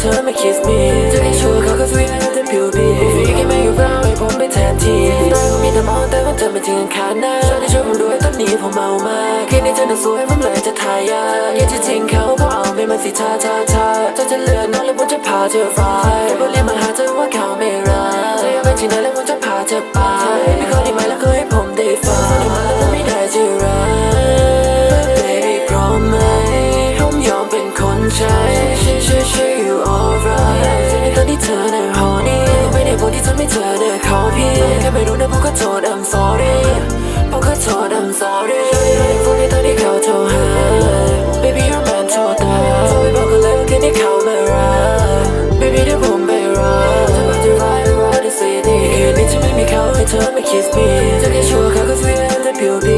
เธอไม่ kiss me จะให้ชัวร์เขาก็สวีทแต่ผิวบีฟีแค่ไม่อยู่เราให้ผมไปแทนที่ตาก็มีแต่มองแต่ว่าเธอไม่ถึงขาดหน้าช่วยช่วยผมด้วยตอนนี้ผมเมามากคืนนี้เธอน่ะสวยผมเลยจะทายาอยากจะทิ้งเขาเพราะเอาไม่มาสิท่าท่าท่าเธอจะเลือกน้องแล้วผมจะพาเธอไป โทพี่แค่ไม่รู้นะผมก็โทษ I'm sorry ผมก็โทษ I'm sorry พวกนี้ตอนที่เขาโทรหา Baby you're meant to die โทรไปบอกกันเลยว่าค่ที่เขาไม่รัก Baby เดี๋ยวผมไปรอถ้าแบจะร้ายร้ายใน city คืนนี้จะไม่มีเขาให้เธอมา kiss me จะแค่ชัวร์เขาก็ sweet and beauty